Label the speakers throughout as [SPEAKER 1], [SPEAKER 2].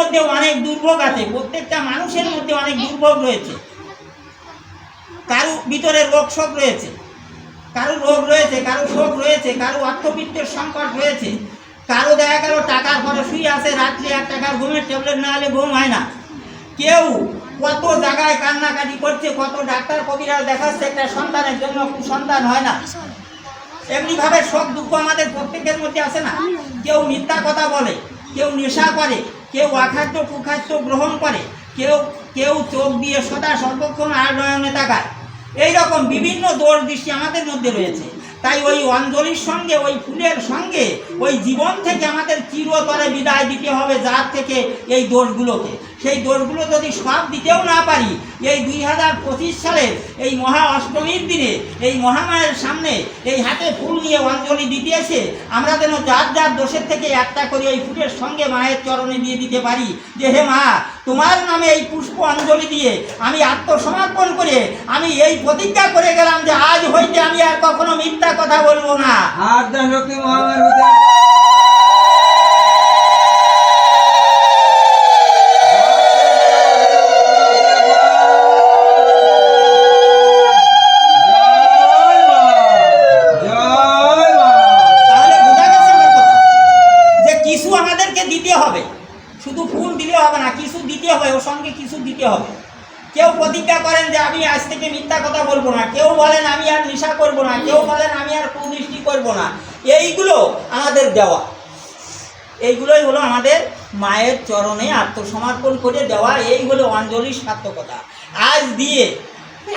[SPEAKER 1] মধ্যে অনেক দুর্ভোগ আছে, প্রত্যেকটা মানুষের মধ্যে অনেক দুর্ভোগ রয়েছে। কারও ভিতরে রোগ শোক রয়েছে, কারও রোগ রয়েছে, কারও শোক রয়েছে, কারও অর্থবিত্তের সংকট রয়েছে। কারও দেখা গেল টাকার পরে শুয়ে আছে, রাত্রে এক টাকার ঘুমের ট্যাবলেট না হলে ঘুম হয় না। কেউ কত জায়গায় কান্নাকাটি করছে, কত ডাক্তার কবিরাজ দেখাচ্ছে, একটা সন্তানের জন্য সন্তান হয় না। এমনিভাবে শোক দুঃখ আমাদের প্রত্যেকের মধ্যে আছে না। কেউ মিথ্যা কথা বলে, কেউ নেশা করে কেউ অখাদ্য কুখাদ্য গ্রহণ করে, কেউ কেউ চোখ দিয়ে সদা সর্বক্ষণ আডয়নে থাকায় এই রকম বিভিন্ন দোষ দৃষ্টি আমাদের মধ্যে রয়েছে। তাই ওই অঞ্জলির সঙ্গে, ওই ফুলের সঙ্গে, ওই জীবন থেকে আমাদের চিরতরে বিদায় দিতে হবে যার থেকে এই দোষগুলোকে। সেই দোষগুলো যদি সব দিতেও না পারি এই দুই হাজার পঁচিশ সালের এই মহা অষ্টমীর দিনে, এই মহামায়ের সামনে এই হাতে ফুল নিয়ে অঞ্জলি দিতে এসে আমরা যেন যার যার দোষের থেকে একটা করে এই ফুলের সঙ্গে মায়ের চরণে দিয়ে দিতে পারি। যে হে মা, তোমার নামে এই পুষ্প অঞ্জলি দিয়ে আমি আত্মসমর্পণ করে আমি এই প্রতিজ্ঞা করে গেলাম যে আজ হইতে আমি আর কখনো মিথ্যা কথা বলব না।
[SPEAKER 2] আদ্যা শক্তি মহামার হতে জয় মা জয় মা
[SPEAKER 1] তাহলে বোঝা গেছে আমার কথা যে কিছু আমাদেরকে দিতে হবে। শুধু ফুল দিলে হবে না, কিছু দিতে হবে, ওর সঙ্গে কিছু দিতে হবে। কেউ প্রতিজ্ঞা করেন যে আমি আজ থেকে মিথ্যা কথা বলব না। কেউ বলেন আমি আর নেশা করব না। কেউ বলেন আমি আর কুদৃষ্টি করব না। এইগুলো আমাদের দেওয়া। এইগুলোই হলো আমাদের মায়ের চরণে আত্মসমর্পণ করে দেওয়া। এই হলো অঞ্জলির সার্থকতা। আজ দিয়ে,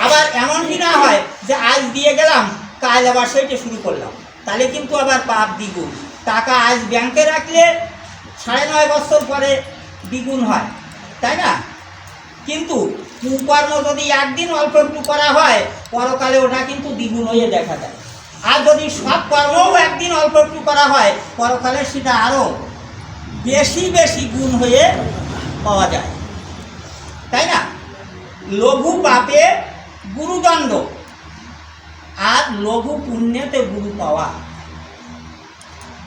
[SPEAKER 1] আবার এমনটি না হয় যে আজ দিয়ে গেলাম কাজ আবার সেইটা শুরু করলাম। তাহলে কিন্তু আবার পাপ দ্বিগুণ। টাকা আজ ব্যাংকে রাখলে সাড়ে নয় বছর পরে দ্বিগুণ হয়, তাই না? কিন্তু কুকর্ম যদি একদিন অল্প একটু করা হয়, পরকালে ওটা কিন্তু দ্বিগুণ হয়ে দেখা যায়। আর যদি সব কর্মও একদিন অল্প একটু করা হয়, পরকালে সেটা আরও বেশি বেশি গুণ হয়ে পাওয়া যায়। তাই না? লঘু পাপে গুরুদণ্ড, আর লঘু পুণ্যেতে গুরু পাওয়া।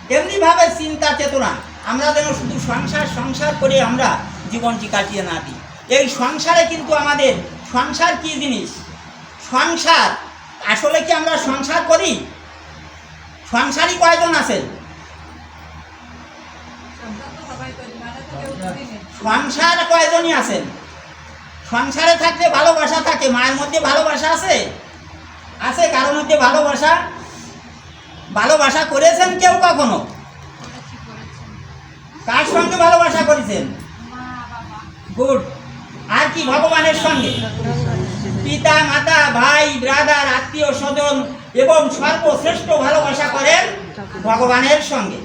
[SPEAKER 1] এমনিভাবে চিন্তা চেতনা আমরা যেন শুধু সংসার সংসার করে আমরা জীবনটি কাটিয়ে না দিই। এই সংসারে কিন্তু আমাদের সংসার কি জিনিস? সংসার। আসলে কি আমরা সংসার করি? সংসারই কয়জন আছেন? সংসার কয়জনই আছেন? সংসারে থাকলে ভালোবাসা থাকে, মায়ের মধ্যে ভালোবাসা আছে? আছে, কারোর মধ্যে ভালোবাসা? ভালোবাসা করেছেন কেউ কখনো? কার সঙ্গে ভালোবাসা করেছেন? গুড। আর কি, ভগবানের সঙ্গে? পিতা, মাতা, ভাই, ব্রাদার, আত্মীয় স্বজন এবং সর্বশ্রেষ্ঠ ভালোবাসা করেন ভগবানের সঙ্গে।